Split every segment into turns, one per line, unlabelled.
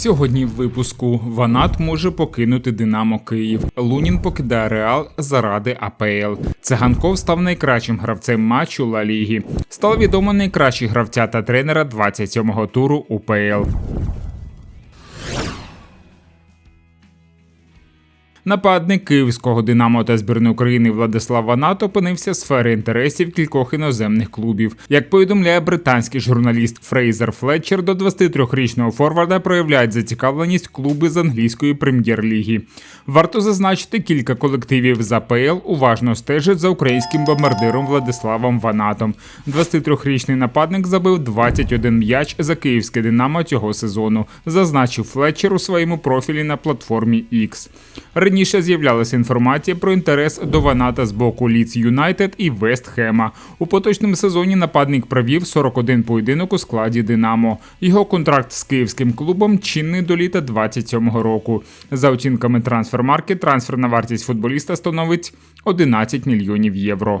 Сьогодні в випуску Ванат може покинути Динамо Київ. Лунін покидає Реал заради АПЛ. Циганков став найкращим гравцем матчу Ла Ліги. Стало відомо найкращі гравця та тренера 27-го туру УПЛ. Нападник київського Динамо та збірної України Владислав Ванат опинився в сфері інтересів кількох іноземних клубів. Як повідомляє британський журналіст Фрейзер Флетчер, до 23-річного форварда проявляють зацікавленість клуби з англійської прем'єр-ліги. Варто зазначити, кілька колективів з АПЛ уважно стежать за українським бомбардиром Владиславом Ванатом. 23-річний нападник забив 21 м'яч за київське Динамо цього сезону, зазначив Флетчер у своєму профілі на платформі X. Раніше з'являлася інформація про інтерес до Ваната з боку Ліц Юнайтед і Вестхема. У поточному сезоні нападник провів 41 поєдинок у складі Динамо. Його контракт з київським клубом чинний до літа 27-го року. За оцінками трансфермарки, трансферна вартість футболіста становить 11 мільйонів євро.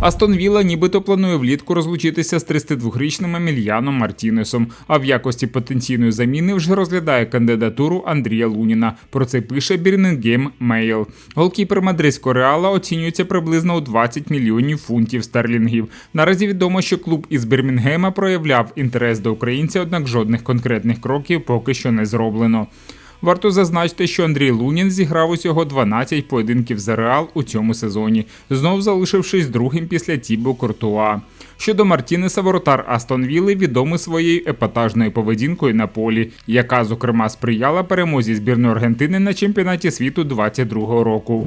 Астон Вілла нібито планує влітку розлучитися з 32-річним Емельяном Мартінесом, а в якості потенційної заміни вже розглядає кандидатуру Андрія Луніна. Про це пише Бірнингем Мейл. Голкіпер мадридського реала оцінюється приблизно у 20 мільйонів фунтів стерлінгів. Наразі відомо, що клуб із Бірмінгема проявляв інтерес до українця, однак жодних конкретних кроків поки що не зроблено. Варто зазначити, що Андрій Лунін зіграв усього 12 поєдинків за Реал у цьому сезоні, знов залишившись другим після Тібо Куртуа. Щодо Мартінеса, воротар Астон Вілли відомий своєю епатажною поведінкою на полі, яка зокрема сприяла перемозі збірної Аргентини на чемпіонаті світу 22-го року.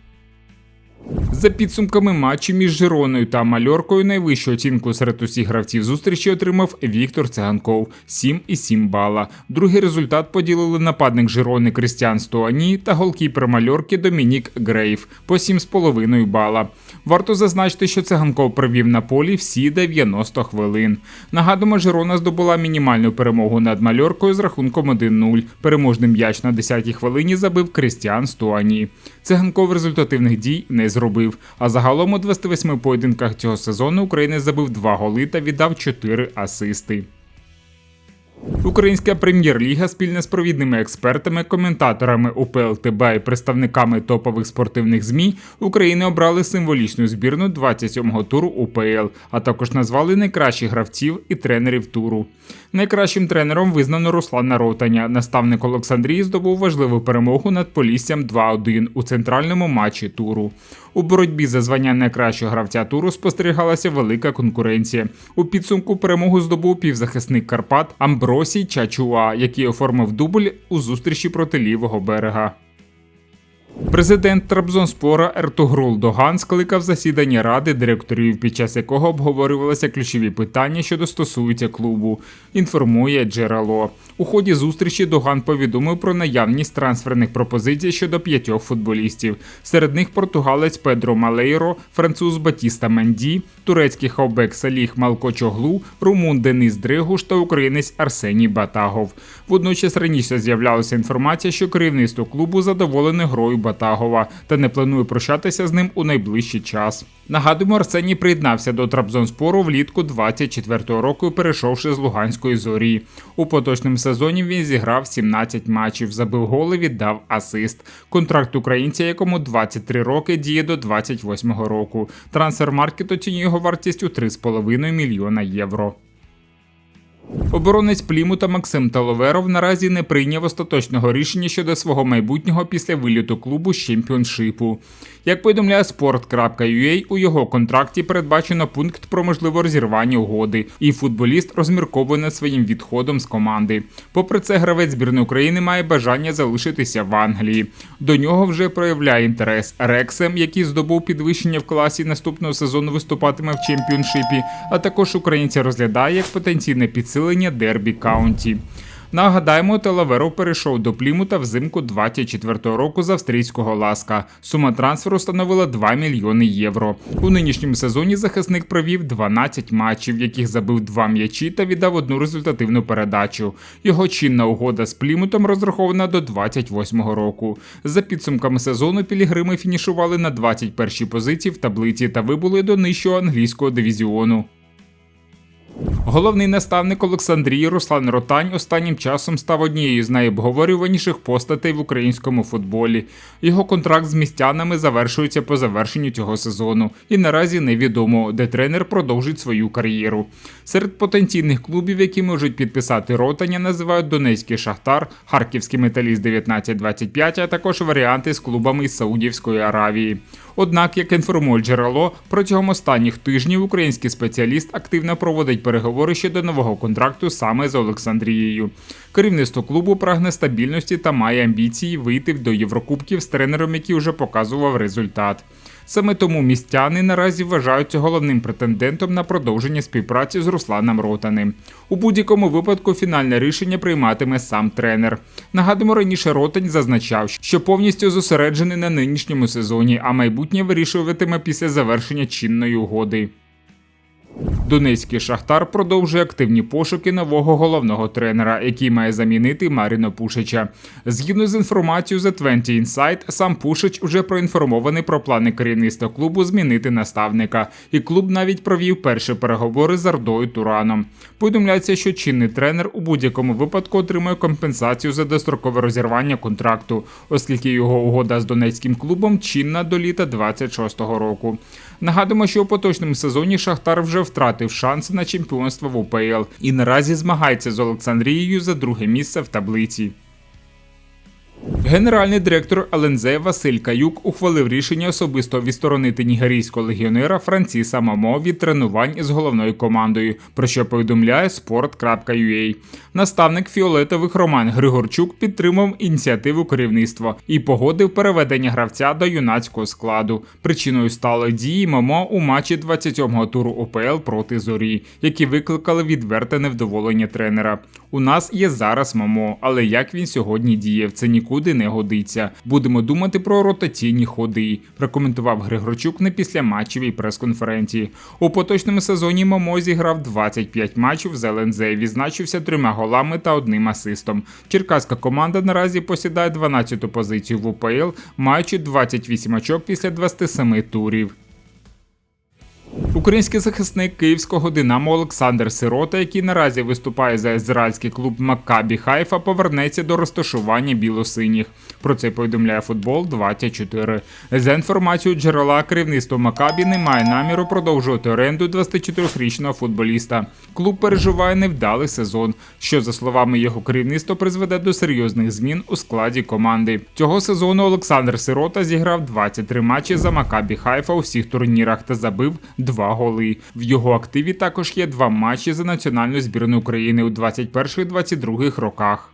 За підсумками матчу між Жироною та Мальоркою найвищу оцінку серед усіх гравців зустрічі отримав Віктор Циганков 7,7 бала. Другий результат поділили нападник Жирони Кристіан Стуані та голкіпер Мальорки Домінік Грейв по 7,5 бала. Варто зазначити, що циганков провів на полі всі 90 хвилин. Нагадуємо, Жирона здобула мінімальну перемогу над Мальоркою з рахунком 1-0. Переможний м'яч на 10-й хвилині забив Крістіан Стуані. Циганков результативних дій не зробив. А загалом у 28 поєдинках цього сезону України забив 2 голи та віддав 4 асисти. Українська прем'єр-ліга спільно з провідними експертами, коментаторами УПЛ ТБ і представниками топових спортивних змі України обрали символічну збірну 27-го туру УПЛ, а також назвали найкращих гравців і тренерів туру. Найкращим тренером визнано Руслана Ротаня. Наставник Олександрії здобув важливу перемогу над Поліссям 2-1 у центральному матчі туру. У боротьбі за звання найкращого гравця туру спостерігалася велика конкуренція. У підсумку перемогу здобув півзахисник Карпат Амбросій Чачуа, який оформив дубль у зустрічі проти лівого берега. Президент Трабзонспора Ертугрул Доган скликав засідання ради директорів, під час якого обговорювалися ключові питання, що стосуються клубу. Інформує джерело. У ході зустрічі Доган повідомив про наявність трансферних пропозицій щодо п'ятьох футболістів. Серед них португалець Педро Малейро, француз Батіста Менді, турецький хавбек Саліх Малкочоглу, румун Денис Дригуш та українець Арсеній Батагов. Водночас раніше з'являлася інформація, що керівництво клубу задоволене грою Батагова та не планує прощатися з ним у найближчий час. Нагадуємо, Арсеній приєднався до Трабзонспору влітку 24-го року, перейшовши з Луганської зорі. У поточному сезоні він зіграв 17 матчів, забив голи, віддав асист. Контракт українця, якому 23 роки, діє до 28-го року. Трансфермаркет оцінює його вартість у 3,5 мільйона євро. Оборонець Плімута Максим Таловеров наразі не прийняв остаточного рішення щодо свого майбутнього після виліту клубу з чемпіоншипу. Як повідомляє sport.ua, у його контракті передбачено пункт про можливе розірвання угоди, і футболіст розмірковує над своїм відходом з команди. Попри це, гравець збірної України має бажання залишитися в Англії. До нього вже проявляє інтерес Рексем, який здобув підвищення в класі наступного сезону виступатиме в чемпіоншипі, а також українця розглядає як потенційне підсилення Дербі Каунті. Нагадаємо, Телаверов перейшов до Плімута взимку 24-го року з австрійського ласка. Сума трансферу становила 2 мільйони євро. У нинішньому сезоні захисник провів 12 матчів, яких забив два м'ячі та віддав одну результативну передачу. Його чинна угода з Плімутом розрахована до 28-го року. За підсумками сезону Пілігрими фінішували на 21-й позиції в таблиці та вибули до нижчого англійського дивізіону. Головний наставник Олександрії Руслан Ротань останнім часом став однією з найобговорюваніших постатей в українському футболі. Його контракт з містянами завершується по завершенню цього сезону, і наразі невідомо, де тренер продовжить свою кар'єру. Серед потенційних клубів, які можуть підписати ротання, називають Донецький Шахтар, Харківський металіст 1925, а також варіанти з клубами із Саудівської Аравії. Однак, як інформує джерело, протягом останніх тижнів український спеціаліст активно проводить переговори щодо нового контракту саме з Олександрією. Керівництво клубу прагне стабільності та має амбіції вийти до Єврокубків з тренером, який вже показував результат. Саме тому містяни наразі вважаються головним претендентом на продовження співпраці з Русланом Ротаним. У будь-якому випадку фінальне рішення прийматиме сам тренер. Нагадуємо, раніше Ротань зазначав, що повністю зосереджений на нинішньому сезоні, а майбутнє вирішуватиме після завершення чинної угоди. Донецький шахтар продовжує активні пошуки нового головного тренера, який має замінити Маріно Пушича. Згідно з інформацією The 20 Insight, сам Пушич вже проінформований про плани керівництва клубу змінити наставника, і клуб навіть провів перші переговори з Ардою Тураном. Повідомляється, що чинний тренер у будь-якому випадку отримує компенсацію за дострокове розірвання контракту, оскільки його угода з донецьким клубом чинна до літа 26-го року. Нагадуємо, що у поточному сезоні Шахтар вже втратив шанси на чемпіонство в УПЛ і наразі змагається з Олександрією за друге місце в таблиці. Генеральний директор ЛНЗ Василь Каюк ухвалив рішення особисто відсторонити нігерійського легіонера Франціса Мамо від тренувань з головною командою, про що повідомляє sport.ua. Наставник фіолетових Роман Григорчук підтримав ініціативу керівництва і погодив переведення гравця до юнацького складу. Причиною стали дії Мамо у матчі 27-го туру ОПЛ проти зорі, які викликали відверте невдоволення тренера. У нас є зараз Мамо, але як він сьогодні діяв, це нікуди не годиться. Будемо думати про ротаційні ходи. Прокоментував Григорчук на післяматчевій прес-конференції. У поточному сезоні Мамо зіграв 25 матчів з ЛНЗ, відзначився трьома голами та одним асистом. Черкаська команда наразі посідає 12-ту позицію в УПЛ, маючи 28 очок після 27 турів. Український захисник київського Динамо Олександр Сирота, який наразі виступає за ізраїльський клуб Маккабі Хайфа, повернеться до розташування білосиніх. Про це повідомляє футбол 24. За інформацією джерела керівництво Макабі не має наміру продовжувати оренду 24-річного футболіста. Клуб переживає невдалий сезон, що за словами його керівництва призведе до серйозних змін у складі команди. Цього сезону Олександр Сирота зіграв 23 матчі за Макабі Хайфа у всіх турнірах та забив два голи. В його активі також є два матчі за національну збірну України у 21-22 роках.